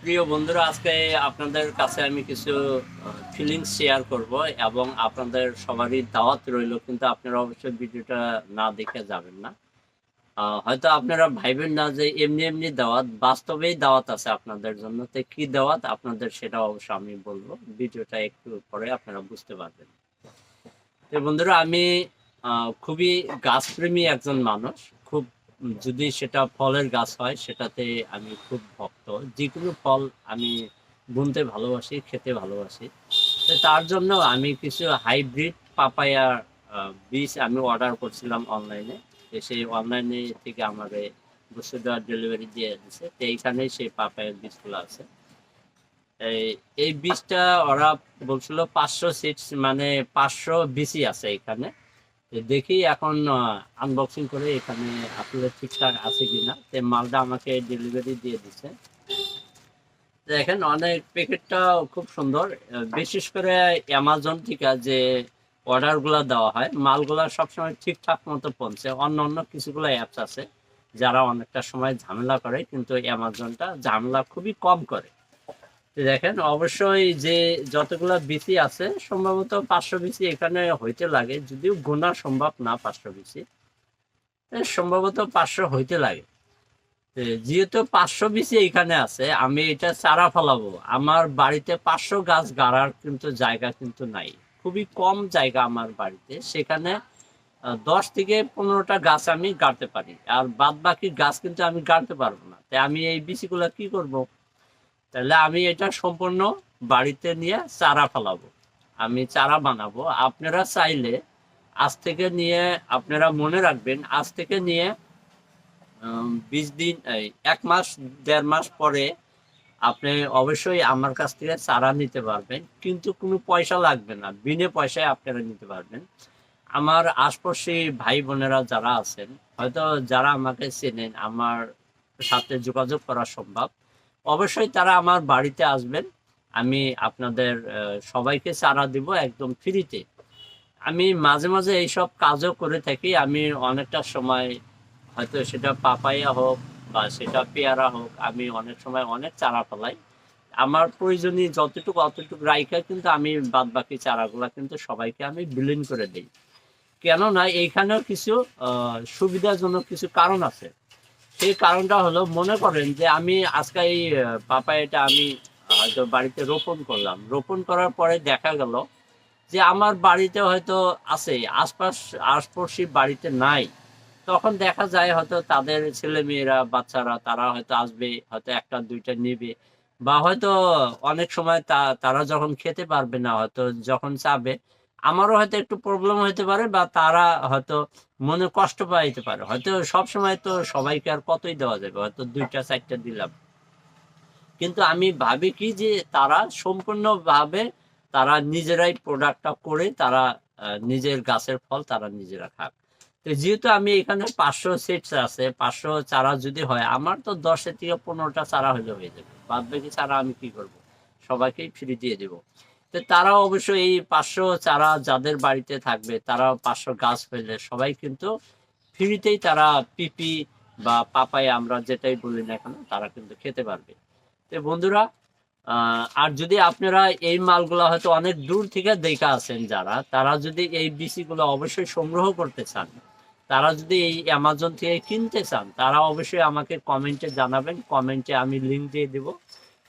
প্রিয় বন্ধুরা, আজকে আপনাদের কাছে আমি কিছু ফিলিংস শেয়ার করব এবং আপনাদের সবারই দাওয়াত রইল, কিন্তু আপনারা অবশ্যই ভিডিওটা না দেখে যাবেন না। হয়তো আপনারা ভাইবেন না যে এমনি এমনি দাওয়াত, বাস্তবেই দাওয়াত আছে আপনাদের জন্য। তো কি দাওয়াত? আপনাদের সেটা অবশ্য আমি বলব। ভিডিওটা একটু পরে আপনারা বুঝতে পারবেন। বন্ধুরা, আমি খুবই গাছপ্রেমী একজন মানুষ। যদি সেটা ফলের গাছ হয়, সেটাতে আমি খুব ভক্ত। যে কোনো ফল আমি বুনতে ভালোবাসি, খেতে ভালোবাসি। তার জন্য আমি কিছু হাইব্রিড পাপায়া বীজ আমি অর্ডার করছিলাম অনলাইনে। সেই অনলাইনে থেকে আমাকে বস্তুটা ডেলিভারি দিয়ে দিচ্ছে তো এইখানেই সেই পাপায়ার বীজগুলো আছে। এই- বীজটা ওরা বলছিল পাঁচশো সিটস মানে পাঁচশো বিসি আছে এখানে। দেখি এখন আনবক্সিং করে এখানে আসলে ঠিকঠাক আছে কিনা। তো মালটা আমাকে ডেলিভারি দিয়ে দিচ্ছে দেখেন, অনেক প্যাকেটটা খুব সুন্দর। বিশেষ করে অ্যামাজন থেকে যে অর্ডারগুলো দেওয়া হয়, মালগুলা সবসময় ঠিকঠাক মতো পৌঁছে। অন্য অন্য কিছুগুলো অ্যাপস আছে, যারা অনেকটা সময় ঝামেলা করে, কিন্তু অ্যামাজনটা ঝামেলা খুবই কম করে। দেখেন, অবশ্যই যে যতগুলো বিসি আছে, সম্ভবত পাঁচশো বিসি এখানে হইতে লাগে, যদিও গোনা সম্ভব না পাঁচশো বিসি সম্ভবত পাঁচশো হইতে লাগে। যেহেতু পাঁচশো বিসি এখানে আছে, আমি এটা চারা ফলাবো। আমার বাড়িতে পাঁচশো গাছ গাড়ার কিন্তু জায়গা কিন্তু নাই। খুবই কম জায়গা আমার বাড়িতে। সেখানে দশ থেকে পনেরোটা গাছ আমি গাড়তে পারি। আর বাদ বাকি গাছ কিন্তু আমি গাড়তে পারব না। তাই আমি এই বিচিগুলো কি করব? তাহলে আমি এটা সম্পূর্ণ বাড়িতে নিয়ে চারা ফেলাবো। আমি চারা বানাবো। আপনারা চাইলে আজ থেকে নিয়ে আপনারা মনে রাখবেন, আজ থেকে নিয়ে বিশ দিন এক মাস, দেড় মাস পরে আপনি অবশ্যই আমার কাছ থেকে চারা নিতে পারবেন। কিন্তু কোনো পয়সা লাগবে না। বিনে পয়সায় আপনারা নিতে পারবেন। আমার আশপাশে ভাই বোনেরা যারা আছেন, হয়তো যারা আমাকে চেনেন, আমার সাথে যোগাযোগ করা সম্ভব। অবশ্যই তারা আমার বাড়িতে আসবেন। আমি আপনাদের সবাইকে চারা দিব একদম ফ্রিতে। আমি মাঝে মাঝে এইসব কাজও করে থাকি। আমি অনেকটা সময় হয়তো সেটা পাপাইয়া হোক বা সেটা পেয়ারা হোক, আমি অনেক সময় অনেক চারা ফেলাই। আমার প্রয়োজনীয় যতটুকু অতটুকু রাইখা কিন্তু আমি বাদ বাকি চারাগুলা কিন্তু সবাইকে আমি বিলীন করে দিই। কেননা এইখানেও কিছু সুবিধাজনক কিছু কারণ আছে। সেই কারণটা হলো মনে করেন যে আমি আজকে এই পাপায়াটা আমি হয়তো বাড়িতে রোপণ করলাম। রোপণ করার পরে দেখা গেল যে আমার বাড়িতে হয়তো আছে, আশপাশ, আশপাশি বাড়িতে নাই। তখন দেখা যায় হয়তো তাদের ছেলে মেয়েরা বাচ্চারা, তারা হয়তো আসবে, হয়তো একটা, দুইটা নেবে। বা হয়তো অনেক সময় তারা যখন খেতে পারবে না, হয়তো যখন চাবে আমারও হয়তো একটু প্রবলেম হতে পারে বা তারা হয়তো মনে কষ্ট পাইতে পারে। হয়তো সব সময় তো সবাইকে আর কতই দেওয়া যাবে? হয়তো দুইটা, চারটা দিলাম। কিন্তু আমি ভাবি কি যে তারা সম্পূর্ণভাবে তারা নিজেরাই প্রোডাক্টটা করে তারা নিজের গাছের ফল তারা নিজেরা খাক। তো যেহেতু আমি এখানে পাঁচশো সিটস আছে, পাঁচশো চারা যদি হয়, আমার তো দশের থেকে পনেরোটা চারা হলে হয়ে যাবে। বাদ বাকি চারা আমি কি করব? সবাইকেই ফ্রি দিয়ে দেবো। তো তারা অবশ্যই এই পাঁচশো চারা যাদের বাড়িতে থাকবে তারা পাঁচশো গাছ হইলে সবাই কিন্তু ফ্রিতেই তারা পিপি বা পাপায় আমরা যেটাই বলি না কেন, তারা কিন্তু খেতে পারবে। তো বন্ধুরা আর যদি আপনারা এই মালগুলো হয়তো অনেক দূর থেকে দেখা আছেন যারা, তারা যদি এই বিসিগুলো অবশ্যই সংগ্রহ করতে চান, তারা যদি এই অ্যামাজন থেকে কিনতে চান, তারা অবশ্যই আমাকে কমেন্টে জানাবেন, কমেন্টে আমি লিঙ্ক দিয়ে দেব।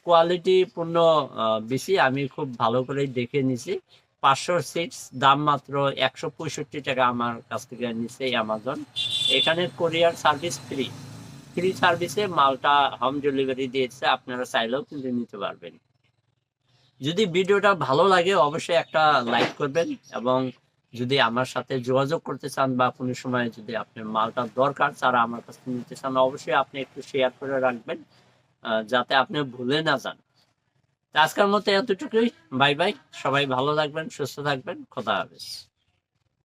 কোয়ালিটি পূর্ণ বেশি, আমি খুব ভালো করেই দেখে নিছি। পাঁচশো সিক্স দাম মাত্র একশো পঁয়ষট্টি টাকা আমার কাছ থেকে নিছে অ্যামাজন এখানে কোরিয়ার সার্ভিস ফ্রি ফ্রি সার্ভিসে মালটা হোম ডেলিভারি দিয়েছে, আপনারা চাইলেও কিন্তু নিতে পারবেন। যদি ভিডিওটা ভালো লাগে, অবশ্যই একটা লাইক করবেন এবং যদি আমার সাথে যোগাযোগ করতে চান বা কোনো সময় যদি আপনার মালটা দরকার তারা আমার কাছে নিতে চান, অবশ্যই আপনি একটু শেয়ার করে রাখবেন। যাতে আপনি ভুলে না যান। আজকের মতো এতটুকুই। Bye bye. সবাই ভালো থাকবেন, সুস্থ থাকবেন। খোদা হাফেজ।